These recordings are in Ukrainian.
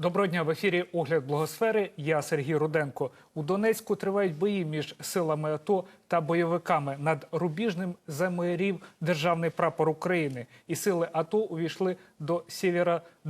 Доброго дня в ефірі Огляд Благосфери. Я Сергій Руденко. У Донецьку тривають бої між силами АТО та бойовиками. Над рубіжним замирів державний прапор України. І сили АТО увійшли до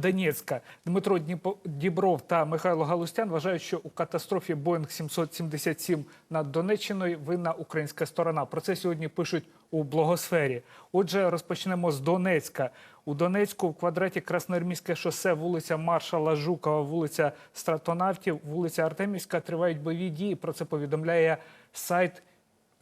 Сєвєродонецька. Дмитро Дібров та Михайло Галустян вважають, що у катастрофі Боїнг 777 над Донеччиною винна українська сторона. Про це сьогодні пишуть у Благосфері. Отже, розпочнемо з Донецька. У Донецьку в квадраті Красноармійське шосе, вулиця Маршала Жукова, вулиця Стратонавтів, вулиця Артемівська тривають бойові дії. Про це повідомляє сайт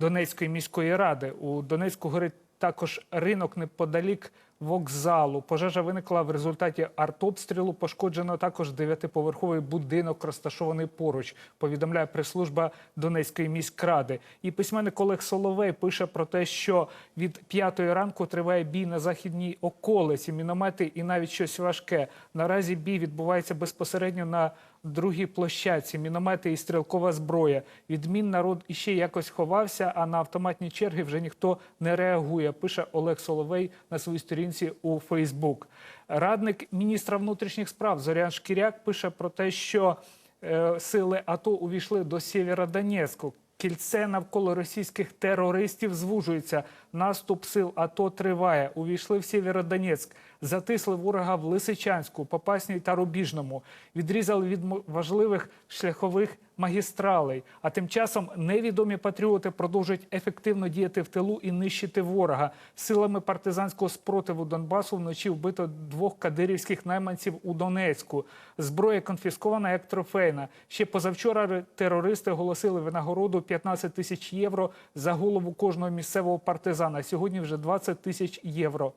Донецької міської ради. У Донецьку горить також ринок неподалік вокзалу. Пожежа виникла в результаті артобстрілу. Пошкоджено також дев'ятиповерховий будинок, розташований поруч. Повідомляє прес-служба Донецької міськради. І письменник Олег Соловей пише про те, що від п'ятої ранку триває бій на західній околиці, міномети і навіть щось важке. Наразі бій відбувається безпосередньо на другій площадці. Міномети і стрілкова зброя. Відмін народ іще якось ховався, а на автоматні черги вже ніхто не реагує. Пише Олег Соловей на своїй сторінці у Фейсбук. Радник міністра внутрішніх справ Зорян Шкіряк пише про те, що е, сили АТО увійшли до Сєвєродонецьку. Кільце навколо російських терористів звужується. Наступ сил АТО триває. Увійшли в Сєвєродонецьк. Затисли ворога в Лисичанську, Попасній та Рубіжному. Відрізали від важливих шляхових магістралей. А тим часом невідомі патріоти продовжують ефективно діяти в тилу і нищити ворога. Силами партизанського спротиву Донбасу вночі вбито двох кадирівських найманців у Донецьку. Зброя конфіскована як трофейна. Ще позавчора терористи оголосили винагороду 15 тисяч євро за голову кожного місцевого партизана. Сьогодні вже 20 тисяч євро.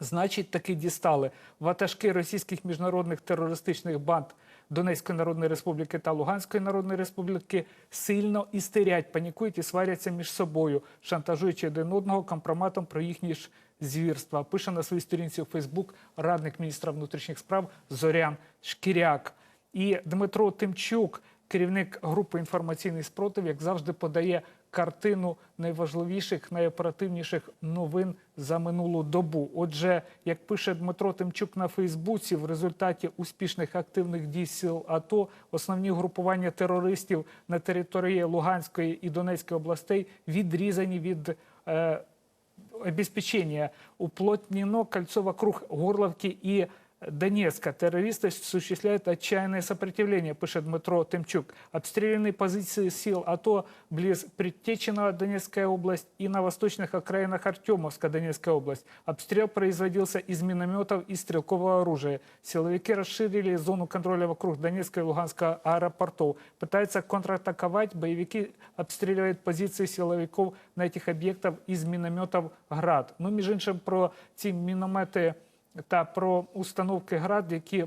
Значить, таки дістали ватажки російських міжнародних терористичних банд Донецької Народної Республіки та Луганської Народної Республіки сильно істерять, панікують і сваряться між собою, шантажуючи один одного компроматом про їхні ж звірства. Пише на своїй сторінці у Фейсбук радник міністра внутрішніх справ Зорян Шкіряк. І Дмитро Тимчук, керівник групи інформаційний спротив, як завжди, подає картину найважливіших, найоперативніших новин за минулу добу. Отже, як пише Дмитро Тимчук на Фейсбуці, в результаті успішних активних дій сил АТО основні групування терористів на території Луганської і Донецької областей відрізані від. Е, обеспечения уплотнено кольцо вокруг Горловки и Донецка. Террористы осуществляют отчаянное сопротивление, пишет Дмитро Тимчук. Обстрелянные позиции сил АТО близ Предтеченого Донецкая область и на восточных окраинах Артемовска Донецкая область. Обстрел производился из минометов и стрелкового оружия. Силовики расширили зону контроля вокруг Донецка и Луганска аэропортов. Пытаются контратаковать. Боевики обстреливают позиции силовиков на этих объектах из минометов «Град». Ну, між іншим, про ці міномети Та про установки «Град», які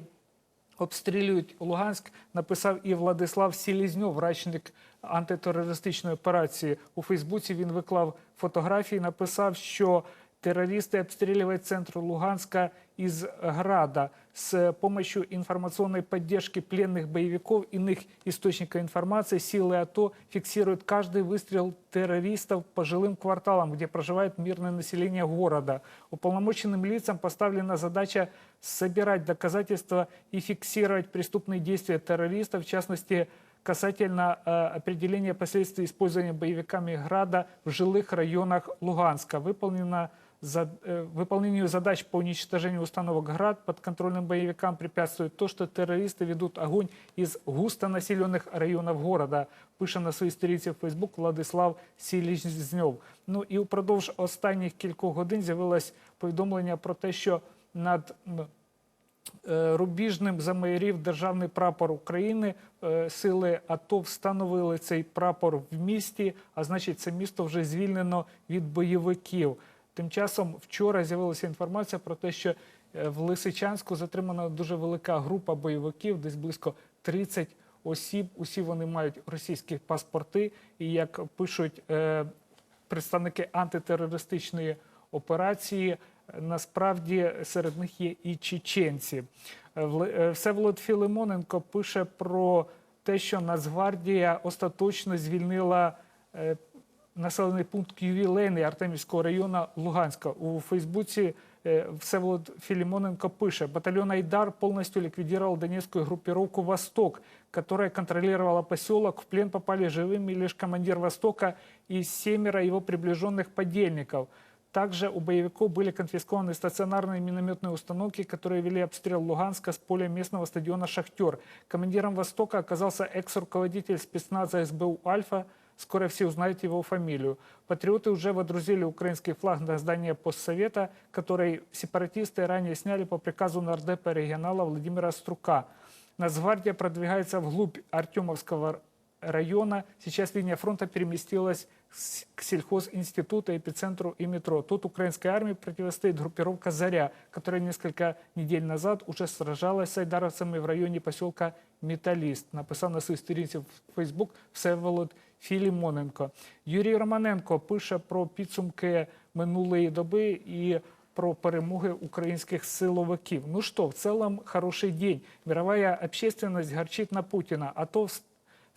обстрілюють Луганськ, написав і Владислав Сілізньов, рачник антитерористичної операції. У Фейсбуці він виклав фотографії, написав, що терористи обстрілюють центр Луганска из Града с помощью информационной поддержки пленных боевиков, иных источников информации, силы АТО фиксируют каждый выстрел террористов по жилым кварталам, где проживает мирное население города. Уполномоченным лицам поставлена задача собирать доказательства и фиксировать преступные действия террористов, в частности, касательно э, определения последствий использования боевиками Града в жилых районах Луганска. Выполнено за, э, выполнению задач по уничтожению установок ГРАД подконтрольным боевикам препятствует то, что террористы ведут огонь из густонаселенных районов города, пише на своїй сторінці в Фейсбук Владислав Сілізньов. Ну і упродовж останніх кількох годин з'явилось повідомлення про те, що над м, е, рубіжним замайорів державний прапор України. Е, Сили АТО встановили цей прапор в місті, а значить, це місто вже звільнено від бойовиків. Тим часом вчора з'явилася інформація про те, що е, в Лисичанську затримана дуже велика група бойовиків, десь близько 30 осіб. Усі вони мають російські паспорти. І як пишуть е, представники антитерористичної операції, насправді серед них є і чеченці. Е, е, Всеволод Філимоненко пише про те, що Нацгвардія остаточно звільнила населений пункт Ювілейний Артемівського району Луганська. У Фейсбуці е, Всеволод Филимоненко пише, батальон «Айдар» полностью ликвидировал донецкую группировку «Восток», которая контролировала поселок. В плен попали живыми лишь командир «Востока» и семеро его приближенных подельников. Также у боевиков были конфискованы стационарные минометные установки, которые вели обстрел Луганска с поля местного стадиона «Шахтер». Командиром «Востока» оказался экс-руководитель спецназа СБУ «Альфа». Скоро все узнаете его фамилию. Патриоты уже водрузили украинский флаг на здание постсовета, который сепаратисты ранее сняли по приказу нардепа регионала Владимира Струка. Нацгвардия продвигается вглубь Артемовского района. Сейчас линия фронта переместилась к сельхозинституту, эпицентру и метро. Тут украинской армии противостоит группировка «Заря», которая несколько недель назад уже сражалась с айдаровцами в районе поселка Металіст. Написав на своїй сторінці в Фейсбук Всеволод Філімоненко. Юрій Романенко пише про підсумки минулої доби і про перемоги украинских силовиків. Ну что, в целом хороший день. Мировая общественность горчит на Путина, а то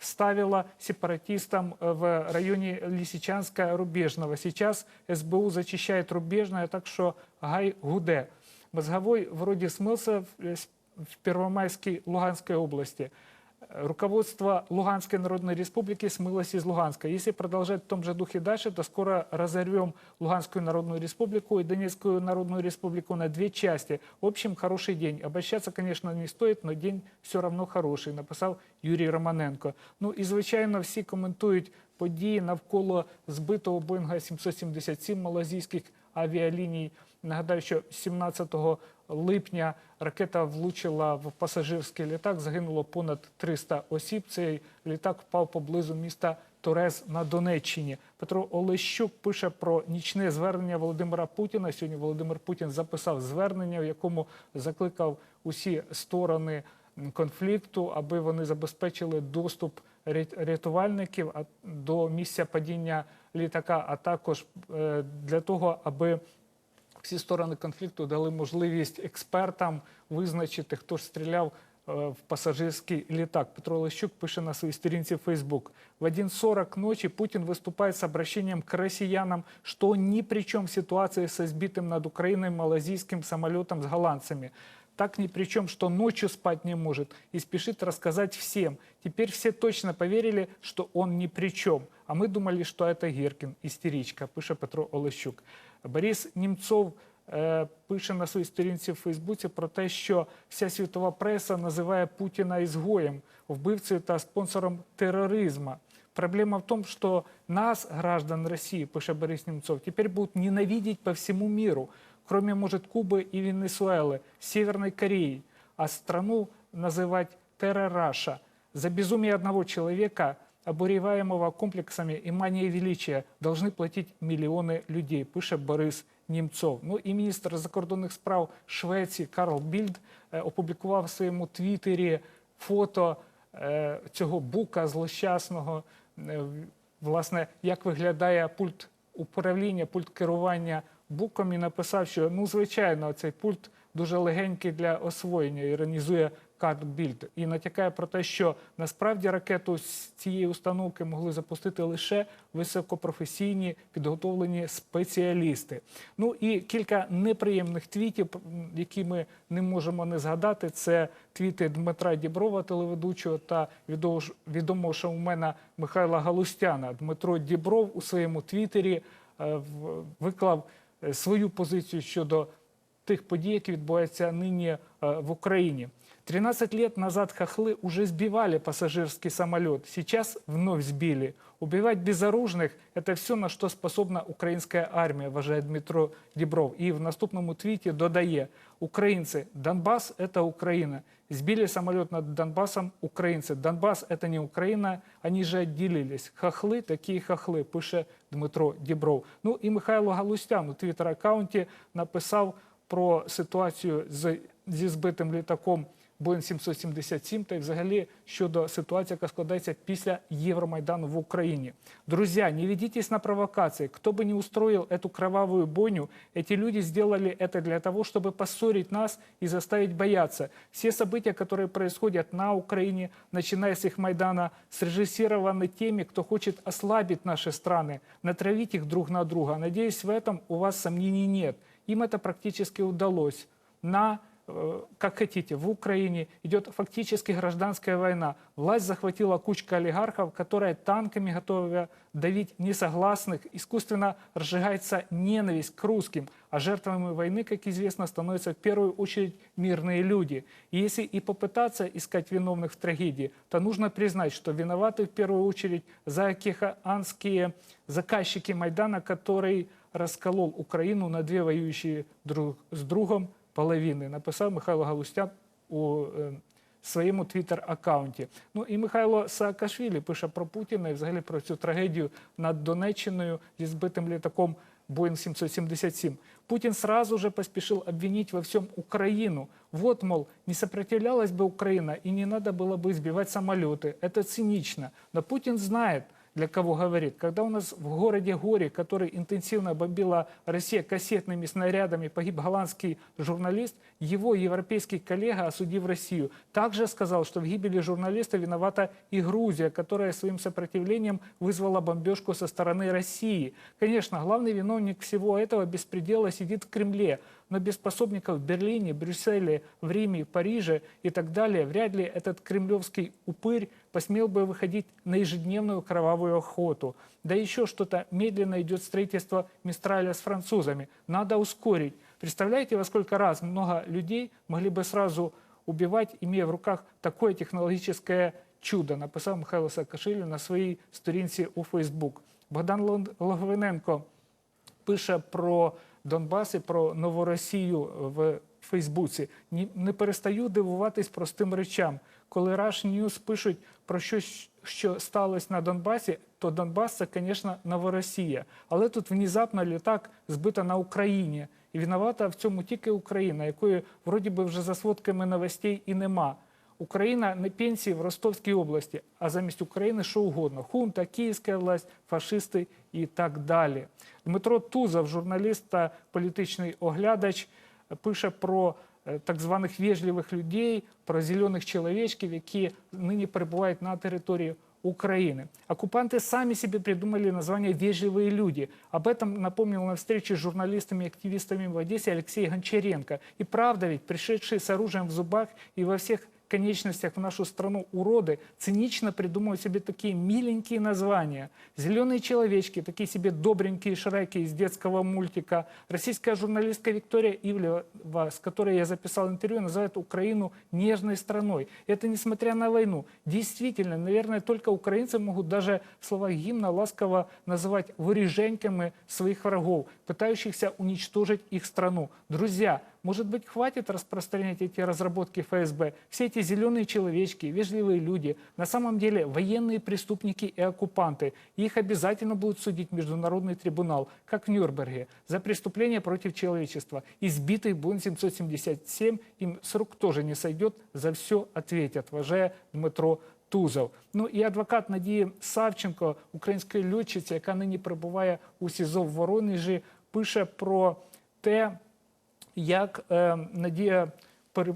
вс- вставила сепаратистам э, в районе Лисичанска-Рубежного. Сейчас СБУ зачищает Рубежное, так что гай гуде. Мозговой вроде смылся в, э, с- в Первомайской Луганской области. Руководство Луганской Народной Республики смылось из Луганска. Если продолжать в том же духе дальше, то скоро разорвем Луганскую Народную Республику и Донецкую Народную Республику на две части. В общем, хороший день. Обольщаться, конечно, не стоит, но день все равно хороший, написав Юрій Романенко. Ну і, звичайно, всі коментують події навколо збитого Боїнга 777 малазійських авіаліній. Нагадаю, що 17 липня ракета влучила в пасажирський літак, загинуло понад 300 осіб. Цей літак впав поблизу міста Торез на Донеччині. Петро Олещук пише про нічне звернення Володимира Путіна. Сьогодні Володимир Путін записав звернення, в якому закликав усі сторони конфлікту, аби вони забезпечили доступ рятувальників до місця падіння літака, а також е, для того, аби всі сторони конфлікту дали можливість експертам визначити, хто ж стріляв е, в пасажирський літак. Петро Лещук пише на своїй сторінці Facebook. В 1.40 ночи Путин выступает с обращением к россиянам, что ні при чем ситуація со сбитым над Украиной малазийским самолетом с голландцами. Так ни при чем, что ночью спать не может и спешит рассказать всем. Теперь все точно поверили, что он ни при чем. А мы думали, что это Гіркін, істеричка, пише Петро Олещук. Борис Німцов е, пише на своїй сторінці в Фейсбуці про те, що вся світова преса називає Путіна ізгоєм, вбивцею та спонсором тероризму. Проблема в том, что нас, граждан России, пише Борис Немцов, теперь будут ненавидеть по всему миру, кроме, может, Кубы и Венесуэлы, Северной Кореи, а страну называть террораша. За безумие одного человека, обуреваемого комплексами и манией величия, должны платить миллионы людей, пише Борис Німцов. Ну і міністр закордонних справ Швеції Карл Більд е, опублікував в своєму твіттері фото е, цього бука злощасного. Е, в- власне, як виглядає пульт управління, пульт керування буком, і написав, що ну, звичайно, цей пульт дуже легенький для освоєння, іронізує Карл Більд. І натякає про те, що насправді ракету з цієї установки могли запустити лише високопрофесійні підготовлені спеціалісти. Ну і кілька неприємних твітів, які ми не можемо не згадати. Це твіти Дмитра Діброва, телеведучого, та відомого шоумена Михайла Галустяна. Дмитро Дібров у своєму твіттері е, виклав свою позицію щодо тих подій, які відбуваються нині е, в Україні. 13 лет назад хохлы уже сбивали пассажирский самолет, сейчас вновь сбили. Убивать безоружных – это все, на что способна украинская армия, вважає Дмитро Дібров. І в наступному твіті додає «Украинцы, Донбасс – это Украина. Сбили самолет над Донбассом украинцы. Донбасс – это не Украина, они же отделились. Хохлы – такие хохлы», пише Дмитро Дібров. Ну і Михайло Галустян у твіттер-аккаунті написав про ситуацію з, зі збитим літаком Боїнг 777 та й взагалі щодо ситуації, яка складається після Євромайдану в Україні. Друзья, не ведитесь на провокации. Кто бы ни устроил эту кровавую бойню, эти люди сделали это для того, чтобы поссорить нас и заставить бояться. Все события, которые происходят на Украине, начиная с их Майдана, срежиссированы теми, кто хочет ослабить наши страны, натравить их друг на друга. Надеюсь, в этом у вас сомнений нет. Им это практически удалось. На э, как хотите, в Украине идет фактически гражданская война. Власть захватила кучка олигархов, которая танками готова давить несогласных. Искусственно разжигается ненависть к русским. А жертвами войны, как известно, становятся в первую очередь мирные люди. И если и попытаться искать виновных в трагедии, то нужно признать, что виноваты в первую очередь заокеанские заказчики Майдана, который расколол Украину на две воюющие друг с другом половини, написав Михайло Галустян у е, своєму твіттер-аккаунті. Ну і Михайло Саакашвілі пише про Путіна і взагалі про цю трагедію над Донеччиною зі збитим літаком Боїнг 777. Путин сразу же поспешил обвинить во всем Украину. Вот, мол, не сопротивлялась бы Украина и не надо было бы избивать самолеты. Это цинично. Но Путин знает, для кого говорит. Когда у нас в городе Горе, который интенсивно бомбила Россия кассетными снарядами, погиб голландский журналист, его европейский коллега, осудив Россию, также сказал, что в гибели журналиста виновата и Грузия, которая своим сопротивлением вызвала бомбежку со стороны России. Конечно, главный виновник всего этого беспредела сидит в Кремле, но без пособников в Берлине, Брюсселе, в Риме, Париже и так далее вряд ли этот кремлевский упырь посмел бы выходить на ежедневную кровавую охоту. Да еще что-то медленно идет строительство Мистраля с французами. Надо ускорить. Представляете, во сколько раз много людей могли бы сразу убивать, имея в руках такое технологическое чудо, написав Михайло Саакашвілі на своїй сторінці у Фейсбук. Богдан Лон- Логвиненко пише про Донбас і про Новоросію в Фейсбуці. Ні, не перестаю дивуватись простим речам. Коли Rush News пишуть про щось, що сталося на Донбасі, то Донбас це, звісно, Новоросія. Але тут внезапно літак збито на Україні. І виновата в цьому тільки Україна, якої вроді би вже за сводками новостей і нема. Україна на пенсії в Ростовській області, а замість України що угодно: хунта, київська власть, фашисти і так далі. Дмитро Тузов, журналіст та політичний оглядач, пише про е, так званих вежливих людей, про зелених чоловічків, які нині перебувають на території Украины. Оккупанты сами себе придумали название «вежливые люди». Об этом напомнил на встрече с журналистами и активистами в Одессе Алексей Гончаренко. И правда ведь, пришедшие с оружием в зубах и во всех конечностях в нашу страну уроды цинично придумывают себе такие миленькие названия. Зеленые человечки, такие себе добренькие шреки из детского мультика. Российская журналистка Виктория Ивлева, с которой я записал интервью, называет Украину нежной страной. Это несмотря на войну. Действительно, наверное, только украинцы могут даже в словах гимна ласково называть выреженьками своих врагов, пытающихся уничтожить их страну. Друзья, может быть, хватит распространять эти разработки ФСБ? Все эти зеленые человечки, вежливые люди, на самом деле военные преступники и оккупанты. И их обязательно будут судить Международный трибунал, как в Нюрнберге, за преступления против человечества. Избитый Боинг 777 им с рук тоже не сойдет, за все ответят, вважає Дмитро Тузов. Ну і адвокат Надії Савченко, української льотчиці, яка нині перебуває у СІЗО в Воронежі, пише про те, Як е, Надія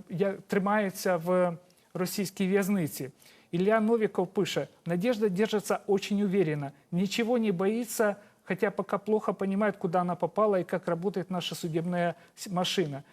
як тримається в російській в'язниці. Илья Новиков пише, Надежда держится очень уверенно, ничего не боится, хотя пока плохо понимает, куда она попала и как работает наша судебная машина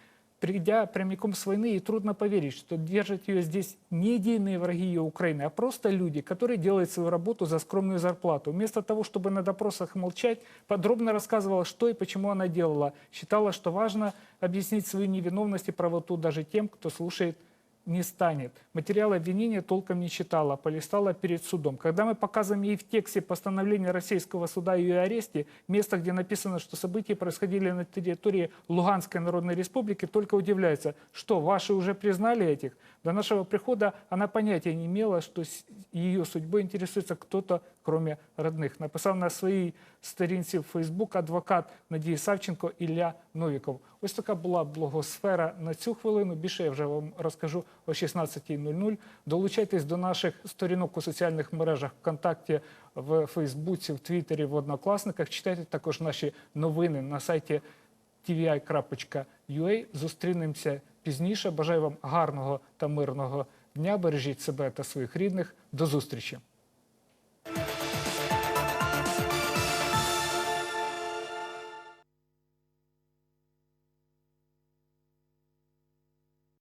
Придя прямиком с войны, ей трудно поверить, что держат ее здесь не идейные враги ее Украины, а просто люди, которые делают свою работу за скромную зарплату. Вместо того, чтобы на допросах молчать, подробно рассказывала, что и почему она делала. Считала, что важно объяснить свою невиновность и правоту даже тем, кто слушает не станет. Материалы обвинения толком не читала, полистала перед судом. Когда мы показываем ей в тексте постановления российского суда о ее аресте, место, где написано, что события происходили на территории Луганской Народной Республики, только удивляется, что ваши уже признали этих? До нашего прихода она понятия не имела, что ее судьбой интересуется кто-то, кроме родних. Написав на своїй сторінці в Фейсбук адвокат Надії Савченко Ілля Новіков. Ось така була блогосфера на цю хвилину. Більше я вже вам розкажу о 16.00. Долучайтесь до наших сторінок у соціальних мережах ВКонтакті, в Фейсбуці, в Твіттері, в Однокласниках. Читайте також наші новини на сайті tvi.ua. Зустрінемося пізніше. Бажаю вам гарного та мирного дня. Бережіть себе та своїх рідних. До зустрічі.